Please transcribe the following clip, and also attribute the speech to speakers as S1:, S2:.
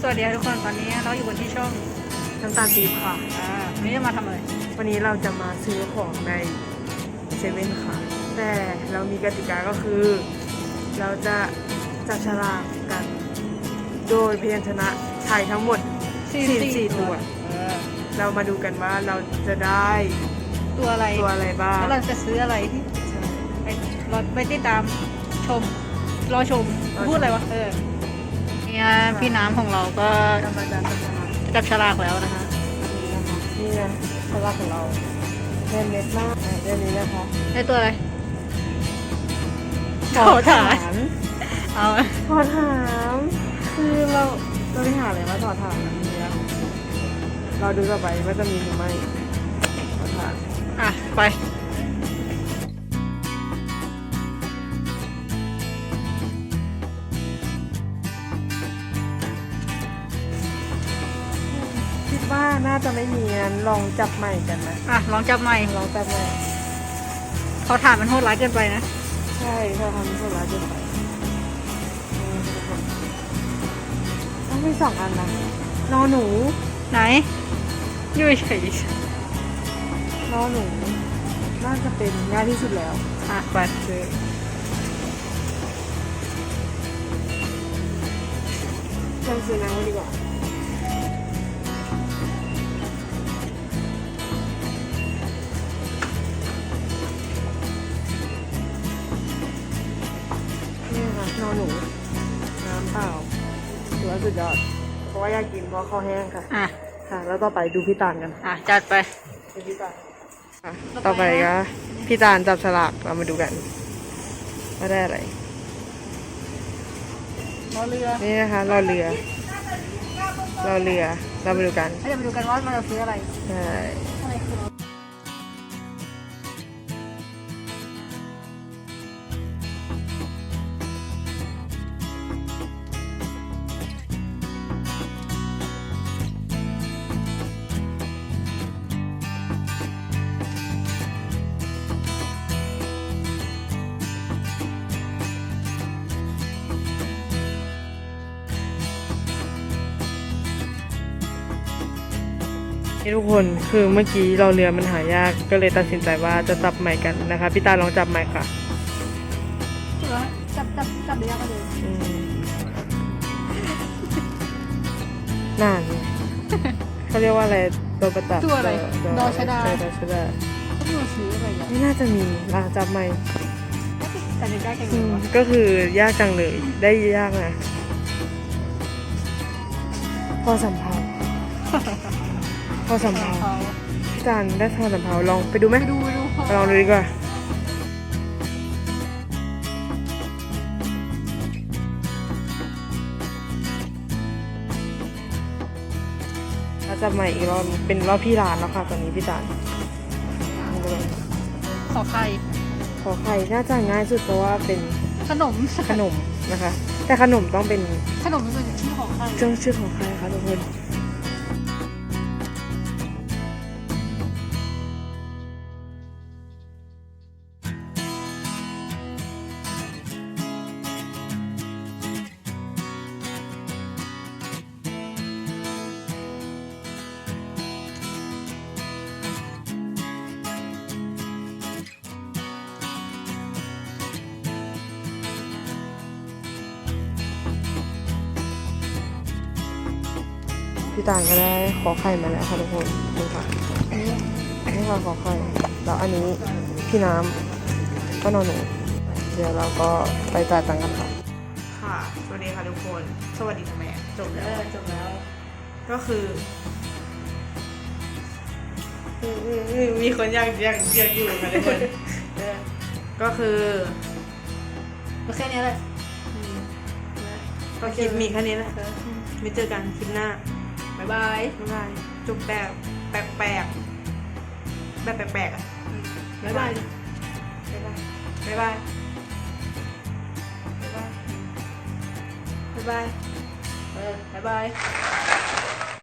S1: สวัสดีค่ะทุกคนตอนนี้เราอยู่บนที่ช่อง
S2: น้ำตาลปี๊บค่ะ
S1: อ่าวันนี้จะมาทำอะไร
S2: วันนี้เราจะมาซื้อของในเซเว่นค่ะ แต่เรามีกติกาก็คือ เราจะจับฉลากกัน โดยพยัญชนะไทยทั้งหมด 44 ตัว
S1: เออ
S2: เรามาดูกันว่าเราจะได้
S1: ตัวอะไร
S2: ตัวอะไรบ้าง
S1: แล้วเราจะซื้ออะไร
S2: ใช่
S1: ไปรอไปติดตามชม รอชม
S2: รอชม
S1: พูดอะไรวะ เออ เนี่ยพี่น้ำของเราก็
S2: จะมาจับฉลาก
S1: จับฉลากแล้วนะคะ
S2: นี้นะคะนี่นะฉลากของเราเล่นเล็กมากอะเรื่องนี้นะคะ
S1: ได้ตัวอะไร
S2: ขอถาม
S1: เอา
S2: ขอถามคือเราเราไปหาอะไรมาขอถามนะทีนี้เราดูต่อไปว่าจะมีหรือไม่ขอถาม
S1: อะไป
S2: น่าจะไม่มีงั้นลองจับใหม่กันนะ
S1: อะลองจับใหม่
S2: ลองจับใหม่
S1: เขาถามมันโหดร้ายเกินไปนะ
S2: ใช่ถ้าทำโซลาร์จะไปต้องมีสองอันนะนอหนู
S1: ไหนอยู่เฉย
S2: นอหนู น่าจะเป็นง่ายที่สุดแล้ว
S1: ๆอะไป
S2: คือเราซื้อน้ำกันดีกว่า อนหนูน้ำเปล่าถือว่าสุดยอด เพราะว่าอยากกินเพราะคอแห้งค่ะ
S1: อะ
S2: ค่ะ แล้วต่อไปดูพี่ตาลกัน
S1: อะ จัดไป
S2: ดูพี่ตาลค่ะ
S1: ต่
S2: ต่
S1: อ
S2: อ
S1: ไป
S2: ไป
S1: นะ
S2: ก็พี่ตาลจับฉลากเรามาดูกันว่าได้อะไร
S1: รอเรือ
S2: นี่นะคะรอเรือรอเรือเรามาดูกัน
S1: เดี๋ยวไปดูกันว่าเราจะซื้ออะไร
S2: ใช่ นี่ทุกคนคือเมื่อกี้เรอเรือมันหายากก็เลยตัดสินใจว่าจะจับใหม่กันนะคะพี่ตาลองจับใหม่ค่ะ
S1: จับจับจับเรือกันเลย
S2: อืมนานเขาเรียกว่าอะไรตัวประตัด
S1: ตัวอะไรดอชดา
S2: ใช่ดอชดา
S1: ต้องมาซื้ออะไร
S2: ไม่น่าจะมีลาจับใหม่
S1: แต่ในได้แค่
S2: อื
S1: นี้
S2: ม
S1: วะ
S2: ก็คือยากจังเลยได้ยากนะพอสัมภา ระพอสัมภาระ
S1: เขา
S2: พี่ตาลได้พอสัมภาระลองไปดูไหม
S1: ไปดูไปดู
S2: ไปลองดูดีกว่าเราจะใหม่อีกรอบเป็นรอบพี่ร้านแล้วค่ะตอนนี้พี่ตาลลองดูกัน
S1: ขอไข่
S2: ขอไข่น่าจะง่ายสุดเพราะว่าเป็น
S1: ขนม
S2: ขนมนะคะ แต่ขนมต้องเป็น
S1: ขนมมันเป็นชื่อของไข่
S2: เจ้าชื่อของใครคะทุกคน พี่ตาลก็ได้ขอไข่มาแล้วค่ะทุกคนดูค่ะ
S1: อันนี้
S2: นี่ค่ะขอไข่แล้วอันนี้พี่น้ำก็นอนหนูเดี๋ยวเราก็ไปจ่ายตังค์กันค่ะ ค่ะ สวัสดีค่ะทุกคน สวัสดีค่ะแม่จบ
S1: เอ
S2: แล้ว
S1: อจบแล้ว
S2: ก็คืออืมอืมอืมมีคนอยากอยากอยากอยู่ค่ะทุกคนเออก็คือ
S1: ก็แค่นี้แหละ
S2: อืมก็คลิปมีแค่นี้แหละไม่เจอกันคลิปหน้า
S1: บ๊ายบาย
S2: บ๊ายบายจบแบบแปลกๆแบบแปลกๆอะ
S1: บ๊ายบาย
S2: บ๊ายบายบ๊ายบายบ๊ายบายบ๊ายบาย
S1: เออบ๊ายบาย